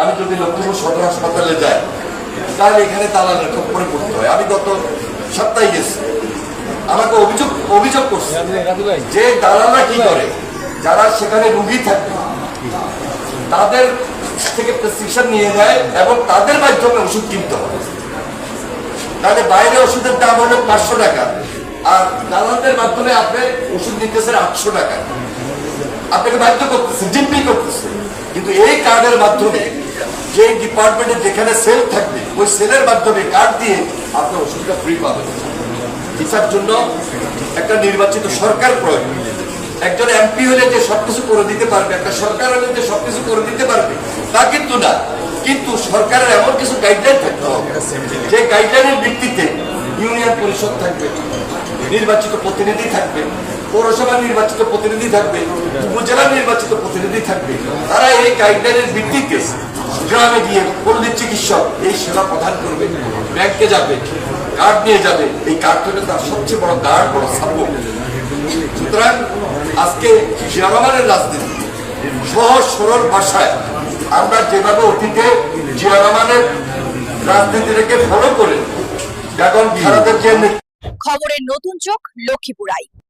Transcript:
আমি যদি লক্ষ্মীপুর সদর হাসপাতালে যাই, তাহলে এখানে দালালের খপ্পরে পড়তে হয়। আমি গত সপ্তাহে গেছি। আমাকে অভিযোগ অভিযোগ করছে যে দালালরা কি করে? যারা সেখানে রুগী থাকে, তাদের থেকে প্রেসক্রিপশন নিয়ে নেয় এবং তাদের মাধ্যমে ওষুধ কিনতে হয়। তাহলে বাইরে ওষুধের দাম হলো পাঁচশো টাকা, আর দালালদের মাধ্যমে আপনি ওষুধ নিতেছেন আটশো টাকা। আপনাকে বাধ্য করতেছে জিম্পি করতেছে। কার্ডের মাধ্যমে, যে ডিপার্টমেন্টে যেখানে সেল থাকবে, ওই সেলের মাধ্যমে কার্ড দিয়ে আপনি ওষুধটা ফ্রি পাবেন। এটার জন্য একটা নির্বাচিত সরকার প্রয়োজন একজন এমপি হলে যে সবকিছু করে দিতে পারবে, একটা সরকার হলে যে সবকিছু করে দিতে পারবে, তা কিন্তু না। কিন্তু সরকারের এমন কিছু গাইডলাইন থাকতে হবে, যে গাইডলাইনের ভিত্তিতে ইউনিয়ন পরিষদ থাকবে, নির্বাচিত প্রতিনিধি থাকবে পৌরসভা নির্বাচিত প্রতিনিধি থাকবে উপজেলা নির্বাচিত প্রতিনিধি এই গাইডলাইনের ভিত্তিতে গ্রামে গিয়ে পল্লী চিকিৎসক এই সেবা প্রদান করবে, ব্যাংকে যাবে কার্ড নিয়ে যাবে। এই কার্ড হলে তার সবচেয়ে বড় গার্ড বড় সাপোর্ট সুতরাং আজকে জিয়ারমানের রাজনীতি সহজ, সরল ভাষায় আমরা যেভাবে অতীতে জিয়ারমানের রাজনীতিটাকে ফলো করে, এখন ভারতের যে খবরের নতুন চোখ লক্ষ্মীপুরাই